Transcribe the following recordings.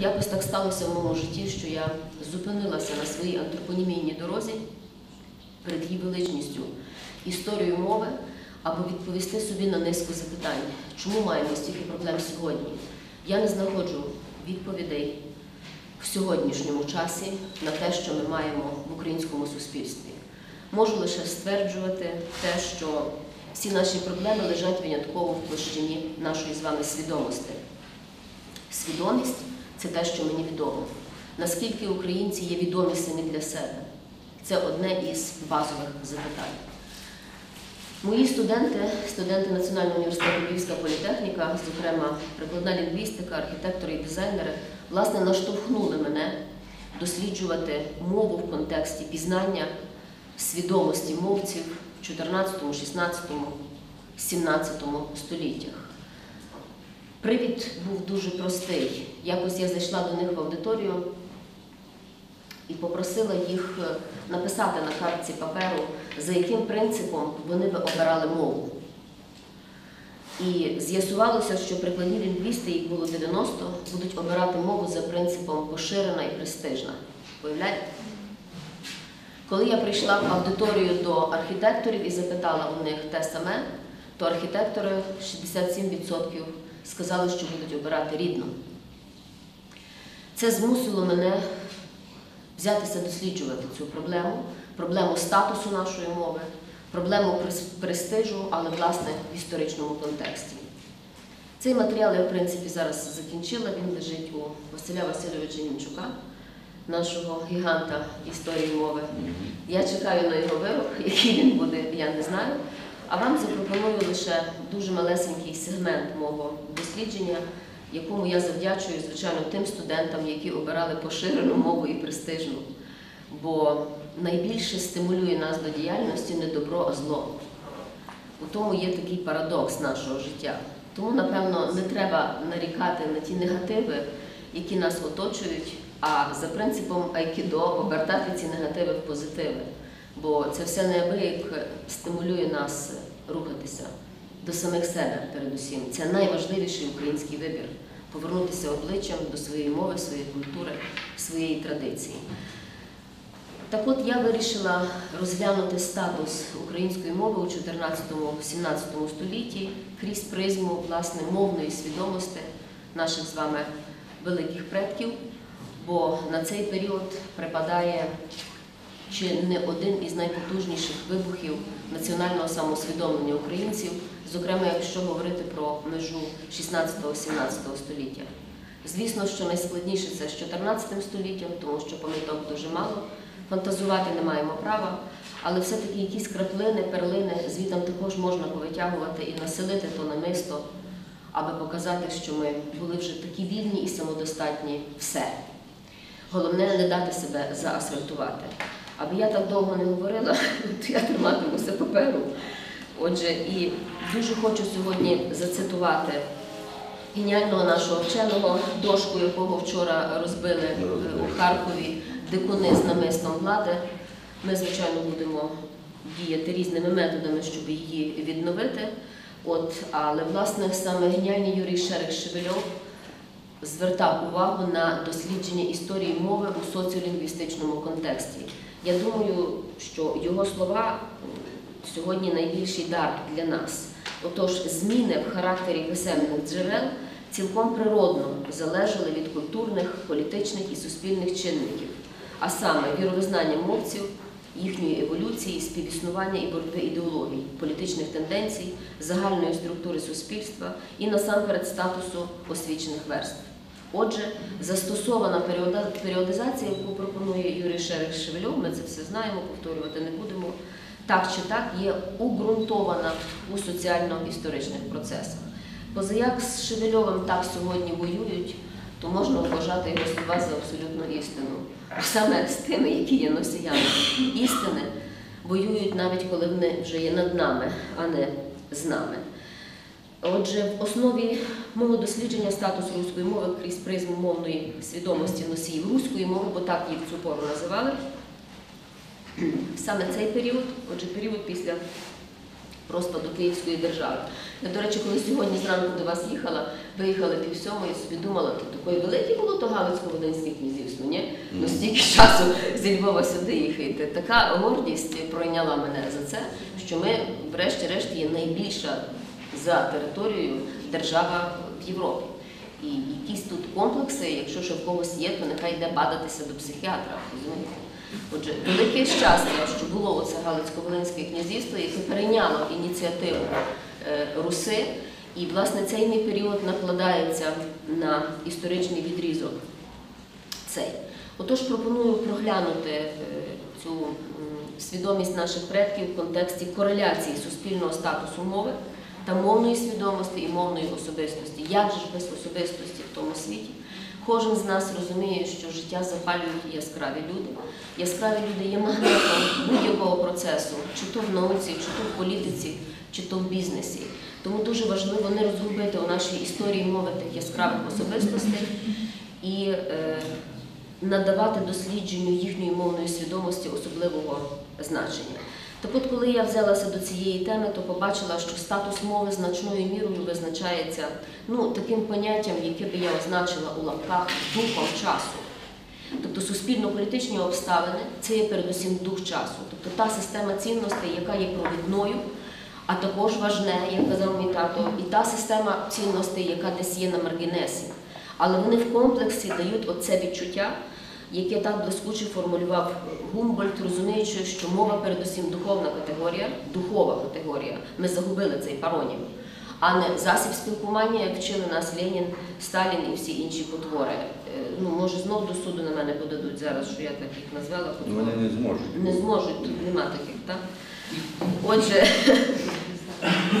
якось так сталося в моєму житті, що я зупинилася на своїй антропонімійній дорозі перед її величністю історію мови, аби відповісти собі на низку запитань, чому маємо стільки проблем сьогодні. Я не знаходжу відповідей в сьогоднішньому часі на те, що ми маємо в українському суспільстві. Можу лише стверджувати те, що всі наші проблеми лежать винятково в площині нашої з вами свідомості. Свідомість це те, що мені відомо. Наскільки українці є відомі самі для себе? Це одне із базових запитань. Мої студенти, студенти Національного університету Львівська політехніка, зокрема прикладна лінгвістика, архітектори і дизайнери, власне, наштовхнули мене досліджувати мову в контексті пізнання свідомості мовців в 14, 16, 17 століттях. Привід був дуже простий. Якось я зайшла до них в аудиторію і попросила їх е, написати на картці паперу, за яким принципом вони би обирали мову. І з'ясувалося, що прикладні лінгвісти, їх було 90, будуть обирати мову за принципом поширена і престижна. Уявляєте? Коли я прийшла в аудиторію до архітекторів і запитала у них те саме, то архітектори 67% сказали, що будуть обирати рідну. Це змусило мене взятися досліджувати цю проблему, проблему статусу нашої мови, проблему престижу, але власне в історичному контексті. Цей матеріал я, в принципі, зараз закінчила. Він лежить у Василя Васильовича Німчука, нашого гіганта історії мови. Я чекаю на його вирок, який він буде, я не знаю. А вам запропоную лише дуже малесенький сегмент мого дослідження, якому я завдячую, звичайно, тим студентам, які обирали поширену мову і престижну. Бо найбільше стимулює нас до діяльності не добро, а зло. У тому є такий парадокс нашого життя. Тому, напевно, не треба нарікати на ті негативи, які нас оточують, а за принципом айкідо обертати ці негативи в позитиви. Бо це все неабияк стимулює нас рухатися до самих себе передусім. Це найважливіший український вибір повернутися обличчям до своєї мови, своєї культури, своєї традиції. Так от я вирішила розглянути статус української мови у 14-17 столітті крізь призму власне мовної свідомості наших з вами великих предків, бо на цей період припадає чи не один із найпотужніших вибухів національного самосвідомлення українців, зокрема, якщо говорити про межу 16-17 століття. Звісно, що найскладніше це з 14 століттям, тому що пам'яток дуже мало, фантазувати не маємо права, але все-таки якісь краплини, перлини звітом також можна повитягувати і населити то намисто, аби показати, що ми були вже такі вільні і самодостатні все. Головне не дати себе заасфальтувати. Аби я так довго не говорила, то я триматимуся паперу. Отже, і дуже хочу сьогодні зацитувати геніального нашого вченого, дошку якого вчора розбили е, у Харкові дикуни з намистом влади. Ми, звичайно, будемо діяти різними методами, щоб її відновити. От, але власне саме геніальний Юрій Шерик Шевельов звертав увагу на дослідження історії мови у соціолінгвістичному контексті. Я думаю, що його слова сьогодні найбільший дар для нас. Отож, зміни в характері писемних джерел цілком природно залежали від культурних, політичних і суспільних чинників, а саме віровизнання мовців, їхньої еволюції, співіснування і боротьби ідеологій, політичних тенденцій, загальної структури суспільства і насамперед статусу освічених верств. Отже, застосована періодизація, яку пропонує Юрій Шерих Шевельов, ми це все знаємо, повторювати не будемо, так чи так є уґрунтована у соціально-історичних процесах. Позаяк з Шевельовим так сьогодні воюють, то можна вважати його слова за абсолютну істину. Саме з тими, які є носіями істини, воюють навіть коли вони вже є над нами, а не з нами. Отже, в основі мого дослідження статусу руської мови крізь призму мовної свідомості носіїв руської мови, бо так їх в цю пору називали. Саме цей період, отже, період після розпаду Київської держави. Я, до речі, коли сьогодні зранку до вас їхала, виїхали пів сьомої, собі думала, то таке велике було то Галицько-Волинське князівство, ні? Ну стільки часу зі Львова сюди їхати. Така гордість пройняла мене за це, що ми, врешті-решт, є найбільша за територією держава в Європі. І якісь тут комплекси, якщо ще в когось є, то нехай йде бадатися до психіатра. розумієте? Отже, велике щастя, що було оце Галицько-Волинське князівство, яке перейняло ініціативу е, Руси, і власне цей період накладається на історичний відрізок. Цей. Отож, пропоную проглянути е, цю свідомість наших предків в контексті кореляції суспільного статусу мови та мовної свідомості і мовної особистості. Як же ж без особистості в тому світі? Кожен з нас розуміє, що життя запалюють яскраві люди. Яскраві люди є магнетом будь-якого процесу, чи то в науці, чи то в політиці, чи то в бізнесі. Тому дуже важливо не розгубити у нашій історії мови тих яскравих особистостей і е, надавати дослідженню їхньої мовної свідомості особливого значення. Так от, коли я взялася до цієї теми, то побачила, що статус мови значною мірою визначається ну, таким поняттям, яке би я означила у лапках духом часу. Тобто суспільно-політичні обставини це є передусім дух часу, тобто та система цінностей, яка є провідною, а також важне, як казав мій тато, і та система цінностей, яка десь є на маргінесі. Але вони в комплексі дають оце відчуття, яке так блискуче формулював Гумбольд, розуміючи, що мова передусім духовна категорія, духова категорія. Ми загубили цей паронім, а не засіб спілкування, як вчили нас Ленін, Сталін і всі інші потвори. Е, Ну, може, знов до суду на мене подадуть зараз, що я так їх назвала. Вони не зможуть. Не зможуть, тут нема таких, так? Отже,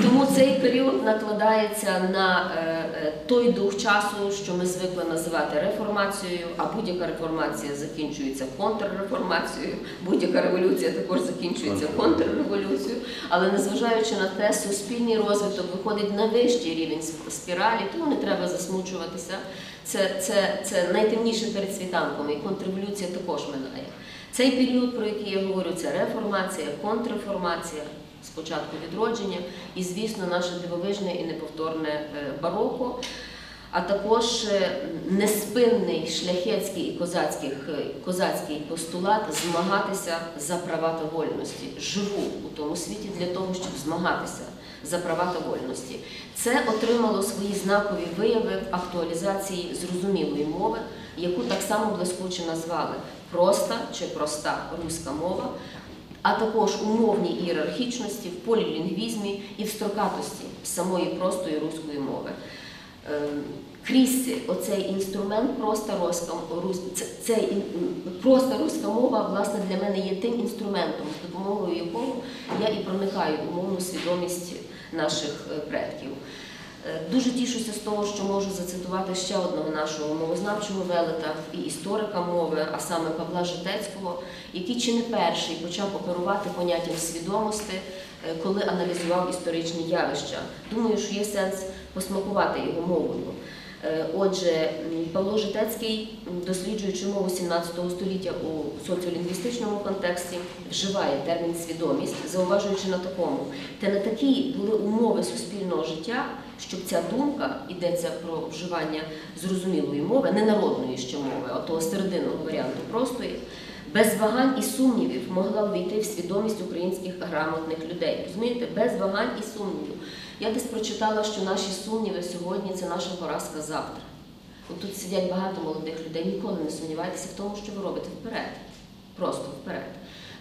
тому цей період накладається на е, е, той дух часу, що ми звикли називати реформацією, а будь-яка реформація закінчується контрреформацією, будь-яка революція також закінчується контрреволюцією. Але незважаючи на те, суспільний розвиток виходить на вищий рівень спіралі, тому не треба засмучуватися. Це, це, це найтемніше перед світанком, і контрреволюція також минає. Цей період, про який я говорю, це реформація, контрреформація, спочатку відродження, і, звісно, наше дивовижне і неповторне е, бароко, а також е, неспинний шляхетський і козацький, козацький постулат змагатися за права та вольності. Живу у тому світі для того, щоб змагатися за права та вольності. Це отримало свої знакові вияви в актуалізації зрозумілої мови, яку так само блискуче назвали проста чи проста руська мова, а також у ієрархічності, в полілінгвізмі і в строкатості самої простої руської мови. Ем, Крізь оцей інструмент проста руська, рус- це- цей проста руська мова, власне, для мене є тим інструментом, з допомогою якого я і проникаю у мовну свідомість наших е, предків. Е, Дуже тішуся з того, що можу зацитувати ще одного нашого мовознавчого велета і історика мови, а саме Павла Житецького, який чи не перший почав оперувати поняттям свідомості, е, коли аналізував історичні явища. Думаю, що є сенс посмакувати його мовою. Е, Отже, Павло Житецький, досліджуючи мову 17 століття у соціолінгвістичному контексті, вживає термін свідомість, зауважуючи на такому, та не такі були умови суспільного життя, щоб ця думка йдеться про вживання зрозумілої мови, не народної ще мови, а того серединного варіанту простої. Без вагань і сумнівів могла увійти в свідомість українських грамотних людей. Розумієте, без вагань і сумнівів. Я десь прочитала, що наші сумніви сьогодні це наша поразка завтра. От тут сидять багато молодих людей. Ніколи не сумнівайтеся в тому, що ви робите вперед. Просто вперед.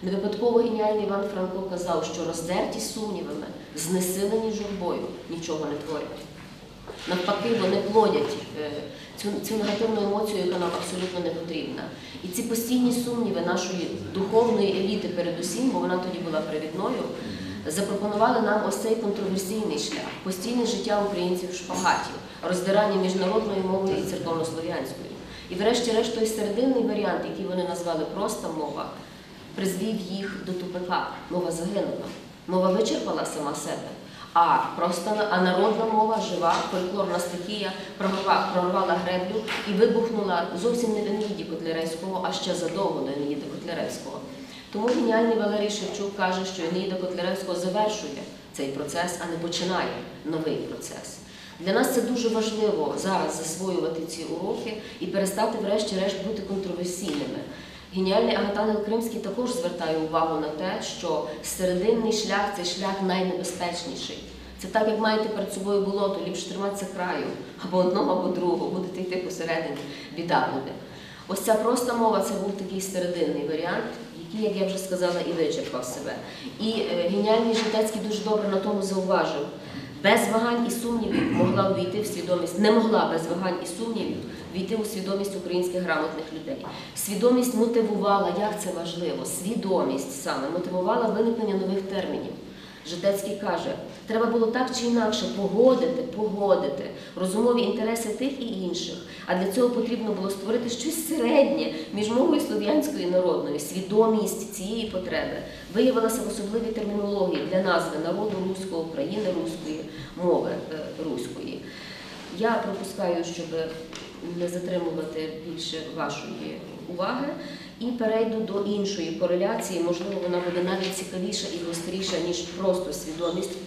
Не випадково геніальний Іван Франко казав, що роздерті сумнівами, знесилені журбою, нічого не творять. Навпаки, вони плодять е, цю, цю негативну емоцію, яка нам абсолютно не потрібна. І ці постійні сумніви нашої духовної еліти, передусім, бо вона тоді була привідною, запропонували нам ось цей контроверсійний шлях, постійне життя українців в шпагаті, роздирання між народною мовою і церковнослов'янською. І врешті-решт той серединний варіант, який вони назвали проста мова, призвів їх до тупика. Мова загинула. Мова вичерпала сама себе. А просто народна мова, жива, фольклорна стихія прорва- прорвала греблю і вибухнула зовсім не в Енеїді Котляревського, а ще задовго до Енеїди Котляревського. Тому геніальний Валерій Шевчук каже, що Енеїда Котляревського завершує цей процес, а не починає новий процес. Для нас це дуже важливо зараз засвоювати ці уроки і перестати, врешті-решт, бути контроверсійними. Геніальний Агатангел Кримський також звертає увагу на те, що серединний шлях це шлях найнебезпечніший. Це так, як маєте перед собою болото, ліпше триматися краю, або одного, або другого, будете йти посередині, біда буде. Ось ця проста мова це був такий серединний варіант, який, як я вже сказала, і вичерпав себе. І е, геніальний Житецький дуже добре на тому зауважив. Без вагань і сумнівів могла увійти в свідомість, не могла без вагань і сумнівів війти у свідомість українських грамотних людей. Свідомість мотивувала, як це важливо, свідомість саме мотивувала виникнення нових термінів. Житецький каже, треба було так чи інакше погодити, погодити розумові інтереси тих і інших. А для цього потрібно було створити щось середнє між мовою слов'янською і народною. Свідомість цієї потреби виявилася в особливій термінології для назви народу руського, країни руської, мови е, руської. Я пропускаю, щоб не затримувати більше вашої уваги, і перейду до іншої кореляції. Можливо, вона буде навіть цікавіша і гостріша, ніж просто свідомість.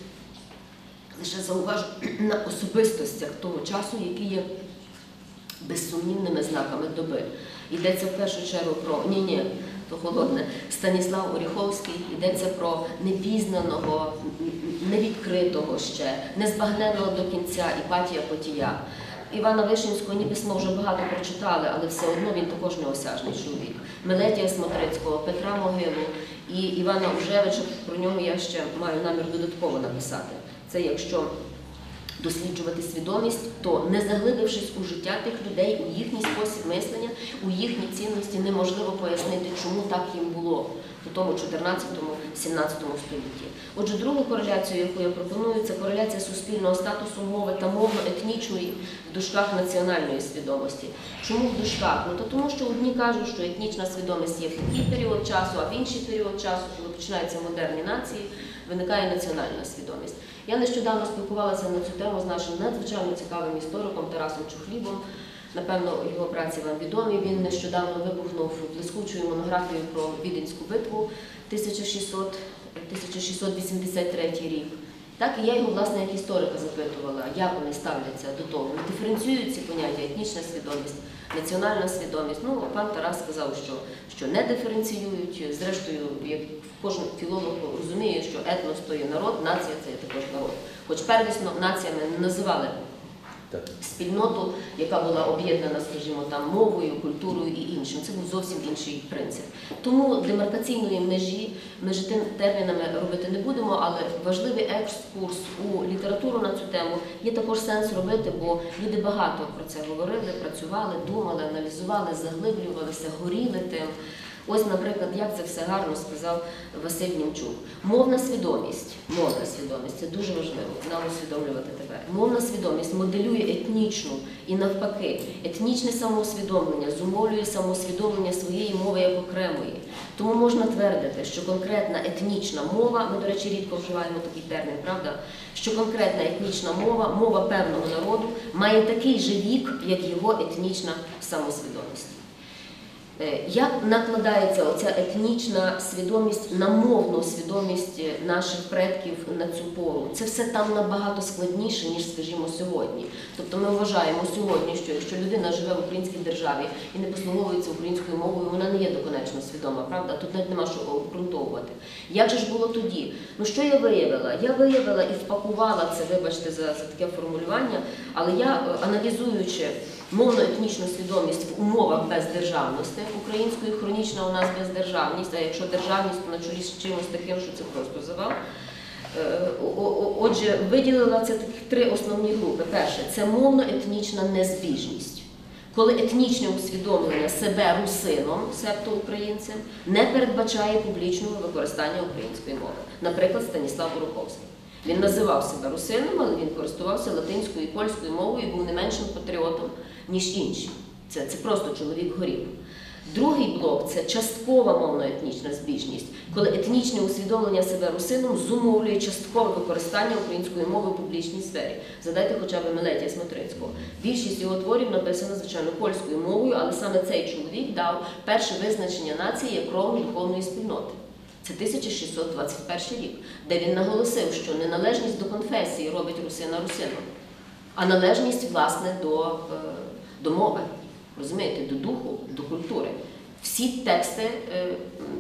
Лише зауважу на особистостях того часу, які є безсумнівними знаками доби. Йдеться в першу чергу про ні, ні, то холодне Станіслав Оріховський, йдеться про непізнаного, невідкритого ще, незбагненого до кінця Іпатія Потія. Івана Вишинського ніби вже багато прочитали, але все одно він також неосяжний чоловік. Мелетія Смотрицького, Петра Могилу і Івана Ужевича. Про нього я ще маю намір додатково написати. Це якщо досліджувати свідомість, то не заглибившись у життя тих людей, у їхній спосіб мислення, у їхні цінності, неможливо пояснити, чому так їм було у тому 14-17 столітті. Отже, другу кореляцію, яку я пропоную, це кореляція суспільного статусу мови та мовно-етнічної в дужках національної свідомості. Чому в дужках? Ну то тому, що одні кажуть, що етнічна свідомість є в такий період часу, а в інший період часу, коли починаються модерні нації, виникає національна свідомість. Я нещодавно спілкувалася на цю тему з нашим надзвичайно цікавим істориком Тарасом Чухлібом. Напевно, його праці вам відомі. Він нещодавно вибухнув блискучою монографією про Віденську битву 1600, 1683 рік. Так і я його, власне, як історика запитувала, як вони ставляться до того. Диференціюють ці поняття етнічна свідомість, національна свідомість. Ну, пан Тарас сказав, що, що не диференціюють. Зрештою, як кожен філолог розуміє, що етнос то є народ, нація це є також народ. Хоч первісно націями не називали Спільноту, яка була об'єднана, скажімо, там мовою, культурою і іншим. Це був зовсім інший принцип. Тому демаркаційної межі ми ж термінами робити не будемо, але важливий екскурс у літературу на цю тему є також сенс робити, бо люди багато про це говорили, працювали, думали, аналізували, заглиблювалися, горіли тим. Ось, наприклад, як це все гарно сказав Василь Німчук. Мовна свідомість, мовна свідомість це дуже важливо нам усвідомлювати тепер. Мовна свідомість моделює етнічну і навпаки, етнічне самоусвідомлення зумовлює самоусвідомлення своєї мови як окремої. Тому можна твердити, що конкретна етнічна мова, ми, до речі, рідко вживаємо такий термін, правда? Що конкретна етнічна мова, мова певного народу, має такий же вік, як його етнічна самосвідомість. Е, Як накладається оця етнічна свідомість на мовну свідомість наших предків на цю пору? Це все там набагато складніше, ніж, скажімо, сьогодні. Тобто ми вважаємо сьогодні, що якщо людина живе в українській державі і не послуговується українською мовою, вона не є доконечно свідома, правда? Тут навіть нема що обґрунтовувати. Як же ж було тоді? Ну що я виявила? Я виявила і впакувала це, вибачте за, за таке формулювання, але я е, аналізуючи мовно-етнічну свідомість в умовах бездержавності. Українською хронічна у нас бездержавність, а якщо державність, то на чолі з чимось таким, що це просто завал. Е, Отже, виділила це таких три основні групи. Перше це мовно-етнічна незбіжність. Коли етнічне усвідомлення себе русином, себто українцем, не передбачає публічного використання української мови. Наприклад, Станіслав Буруховський. Він називав себе русином, але він користувався латинською і польською мовою і був не меншим патріотом, ніж інші. Це, це просто чоловік горів. Другий блок це часткова мовно-етнічна збіжність, коли етнічне усвідомлення себе русином зумовлює часткове використання української мови в публічній сфері. Задайте хоча б Мелетія Смотрицького. Більшість його творів написано, звичайно, польською мовою, але саме цей чоловік дав перше визначення нації як кровно духовної спільноти. Це 1621 рік, де він наголосив, що неналежність до конфесії робить русина русином. а належність власне до, е, до мови, розумієте, до духу, до культури. Всі тексти е,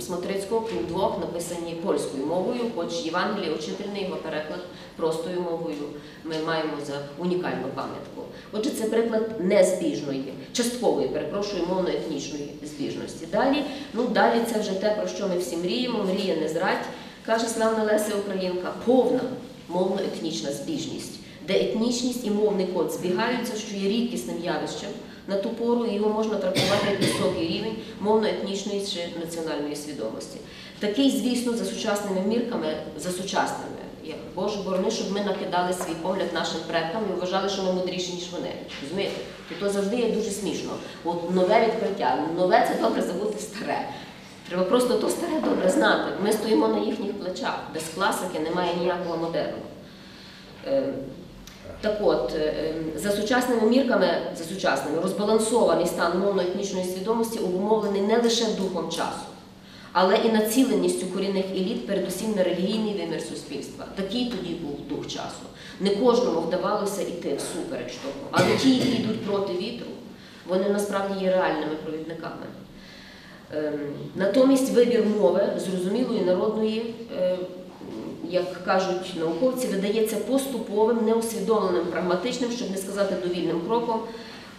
Смотрицького, двох, написані польською мовою, хоч Євангеліє учительний його переклад простою мовою ми маємо за унікальну пам'ятку. Отже, це приклад незбіжної, часткової, перепрошую, мовно-етнічної збіжності. Далі, ну далі це вже те, про що ми всі мріємо. Мрія не зрадь, каже славна Леся Українка, повна мовно-етнічна збіжність, де етнічність і мовний код збігаються, що є рідкісним явищем на ту пору, і його можна трактувати як високий рівень мовно-етнічної чи національної свідомості. Такий, звісно, за сучасними мірками, за сучасними. Як Боже борони, щоб ми накидали свій погляд нашим предкам і вважали, що ми мудріші, ніж вони. Розумієте? І то завжди є дуже смішно. От нове відкриття, нове це добре забути старе. Треба просто то старе добре знати. Ми стоїмо на їхніх плечах. Без класики немає ніякого модерну. Так от, е, ем, за сучасними мірками, за сучасними, розбалансований стан мовно-етнічної свідомості обумовлений не лише духом часу, але і націленістю корінних еліт, передусім на релігійний вимір суспільства. Такий тоді був дух часу. Не кожному вдавалося йти всупереч того. Але ті, які йдуть проти вітру, вони насправді є реальними провідниками. Ем, Натомість вибір мови зрозумілої народної, е, як кажуть науковці, видається поступовим, неусвідомленим, прагматичним, щоб не сказати довільним кроком,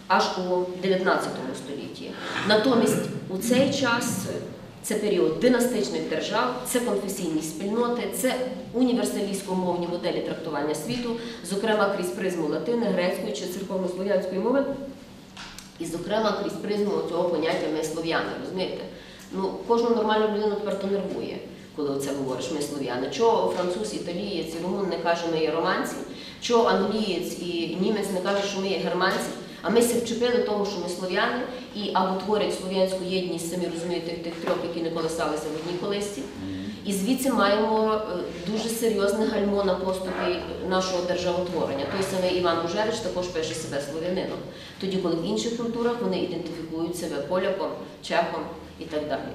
аж у 19 столітті. Натомість у цей час це період династичних держав, це конфесійні спільноти, це універсалістсько-мовні моделі трактування світу, зокрема крізь призму латини, грецької чи церковно-слов'янської мови. І, зокрема, крізь призму цього поняття ми слов'яни, розумієте? Ну, кожну нормальну людину тепер то нервує, коли оце говориш, ми слов'яни. Чого француз, італієць і румун не каже, ми є романці, чого англієць і німець не каже, що ми є германці, а ми се вчепили тому, що ми слов'яни, і або творять слов'янську єдність, самі розумієте, тих трьох, які не колесалися в одній колисці. І звідси маємо е, дуже серйозне гальмо на поступі нашого державотворення. Той самий Іван Ужерич також пише себе слов'янином, тоді коли в інших культурах вони ідентифікують себе поляком, чехом і так далі.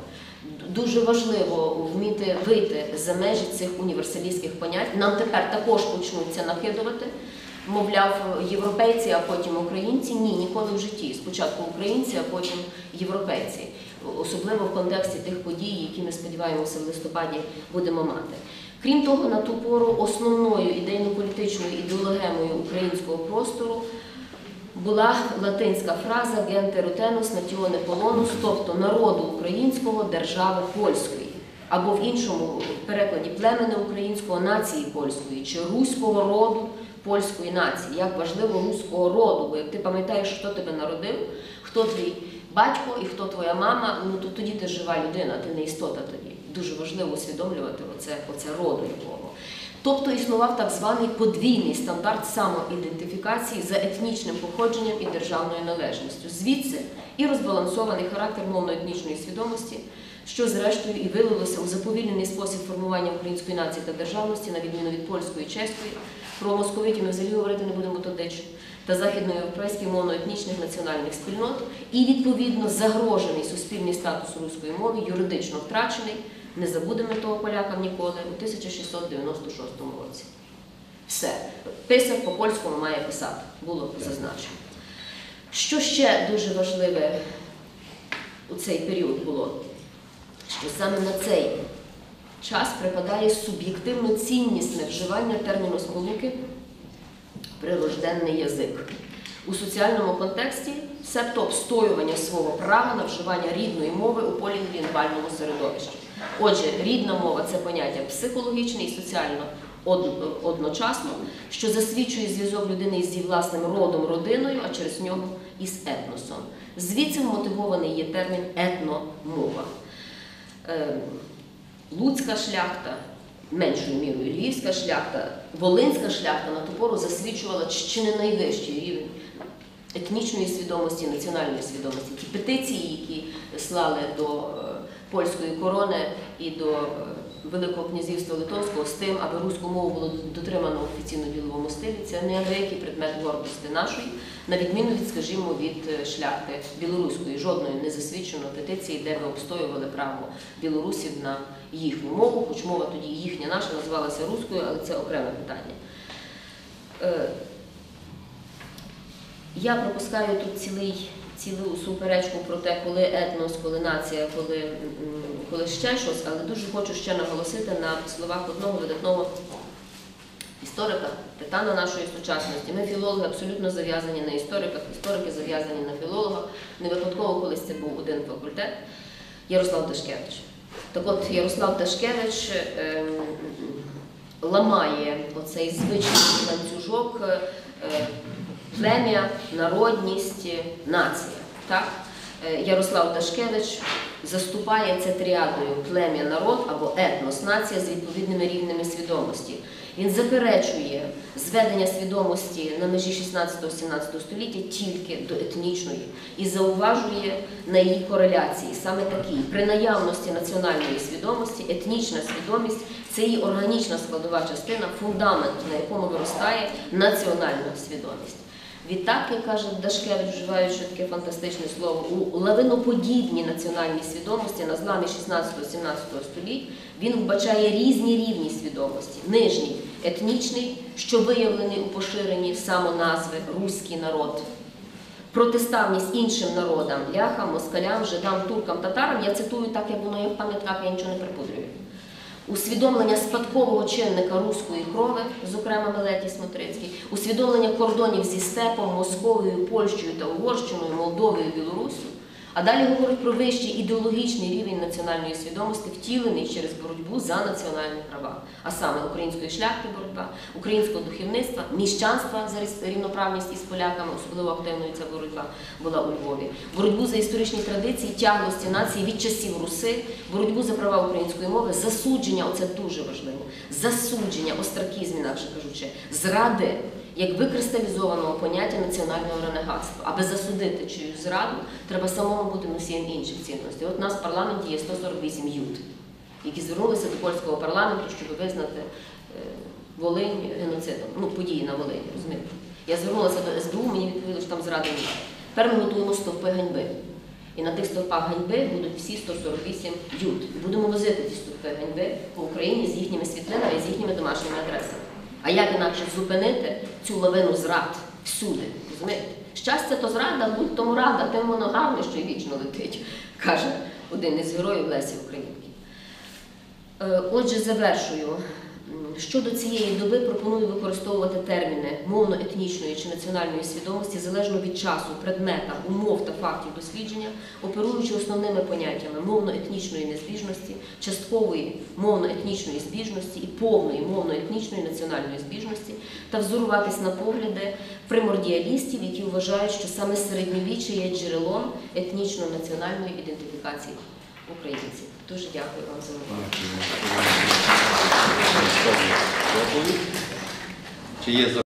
Дуже важливо вміти вийти за межі цих універсалістських понять. Нам тепер також почнуться накидувати. Мовляв, європейці, а потім українці. Ні, ніколи в житті. Спочатку українці, а потім європейці. Особливо в контексті тих подій, які ми сподіваємося в листопаді будемо мати. Крім того, на ту пору основною ідейно-політичною ідеологемою українського простору була латинська фраза «Gente rutenus natione polonus», тобто народу українського, держави польської, або в іншому перекладі племени українського, нації польської чи руського роду польської нації. Як важливо руського роду, бо як ти пам'ятаєш, хто тебе народив, хто твій батько і хто твоя мама, ну то тоді ти жива людина, ти не істота тоді. Дуже важливо усвідомлювати оце, оце роду якого. Тобто існував так званий подвійний стандарт самоідентифікації за етнічним походженням і державною належністю. Звідси і розбалансований характер мовно-етнічної свідомості, що зрештою і вилилося у заповільнений спосіб формування української нації та державності, на відміну від польської чеської. Про московитів ми взагалі говорити не будемо то дич, та західноєвропейських мовно-етнічних національних спільнот, і відповідно загрожений суспільний статус руської мови, юридично втрачений. Не забудемо того полякам ніколи у 1696 році. Все. Писар по польському має писати, було зазначено. Що ще дуже важливе у цей період було? Що саме на цей час припадає суб'єктивно ціннісне вживання терміну сполуки прирожденний язик. У соціальному контексті себто обстоювання свого права на вживання рідної мови у полілінгвальному середовищі. Отже, рідна мова це поняття психологічне і соціально одночасно, що засвідчує зв'язок людини зі власним родом, родиною, а через нього із етносом. Звідси вмотивований є термін етномова. Е, Луцька шляхта, меншою мірою львівська шляхта, волинська шляхта на ту пору засвідчувала чи не найвищий рівень етнічної свідомості, національної свідомості. Ті петиції, які слали до е, польської корони і до е, Великого князівства Литовського з тим, аби руську мову було дотримано в офіційно-діловому стилі, це не який предмет гордості нашої, на відміну від, скажімо, від е, шляхти білоруської. Жодної не засвідчено петиції, де би обстоювали право білорусів на їхню мову, хоч мова тоді їхня наша називалася руською, але це окреме питання. Е, Я пропускаю тут цілий, цілу суперечку про те, коли етнос, коли нація, коли, коли ще щось, але дуже хочу ще наголосити на словах одного видатного історика, титана нашої сучасності. Ми, філологи, абсолютно зав'язані на істориках, історики зав'язані на філологах. Не випадково колись це був один факультет Ярослав Ташкевич. Так от Ярослав Ташкевич ем, ламає оцей звичний ланцюжок е, е, плем'я, народність, нація. Так? Е, Ярослав Ташкевич заступає це тріадою плем'я, народ або етнос, нація з відповідними рівнями свідомості. Він заперечує зведення свідомості на межі 16-17 століття тільки до етнічної і зауважує на її кореляції саме такі. При наявності національної свідомості, етнічна свідомість це її органічна складова частина, фундамент, на якому виростає національна свідомість. Відтак, як каже Дашкевич, вживаючи таке фантастичне слово, у лавиноподібній національній свідомості на зламі 16-17 століть він вбачає різні рівні свідомості. Нижній етнічний, що виявлений у поширенні самоназви руський народ. Протиставність іншим народам, ляхам, москалям, жидам, туркам, татарам, я цитую так, як воно є в пам'ятках, я нічого не припудрюю. Усвідомлення спадкового чинника руської крови, зокрема Мелетій Смотрицький, усвідомлення кордонів зі степом, Московією, Польщею та Угорщиною, Молдовою, Білоруссю. А далі говорить про вищий ідеологічний рівень національної свідомості, втілений через боротьбу за національні права, а саме української шляхти боротьба, українського духовництва, міщанства за рівноправність із поляками, особливо активною ця боротьба була у Львові, боротьбу за історичні традиції, тяглості нації від часів Руси, боротьбу за права української мови, засудження, оце дуже важливо, засудження, остракізм, інакше кажучи, зради як викристалізованого поняття національного ренегатства. Аби засудити чиюсь зраду, треба самому бути носієм інших цінностей. От у нас в парламенті є 148 ют, які звернулися до польського парламенту, щоб визнати е, Волинь геноцидом, ну, події на Волині, розумієте? Я звернулася до СБУ, мені відповіли, що там зради немає. Тепер ми готуємо стовпи ганьби. І на тих стовпах ганьби будуть всі 148 ют. Будемо возити ті стовпи ганьби по Україні з їхніми світлинами і з їхніми домашніми адресами. А як інакше зупинити цю лавину зрад всюди? Розумієте? Щастя то зрада, будь тому рада, тим воно гарне, що й вічно летить, каже один із героїв Лесі Українки. Е, Отже, завершую. Щодо цієї доби пропоную використовувати терміни мовно-етнічної чи національної свідомості залежно від часу, предмета, умов та фактів дослідження, оперуючи основними поняттями мовно-етнічної незбіжності, часткової мовно-етнічної збіжності і повної мовно-етнічної національної збіжності та взоруватись на погляди примордіалістів, які вважають, що саме середньовіччя є джерелом етнічно-національної ідентифікації українців. Дуже дякую вам за увагу.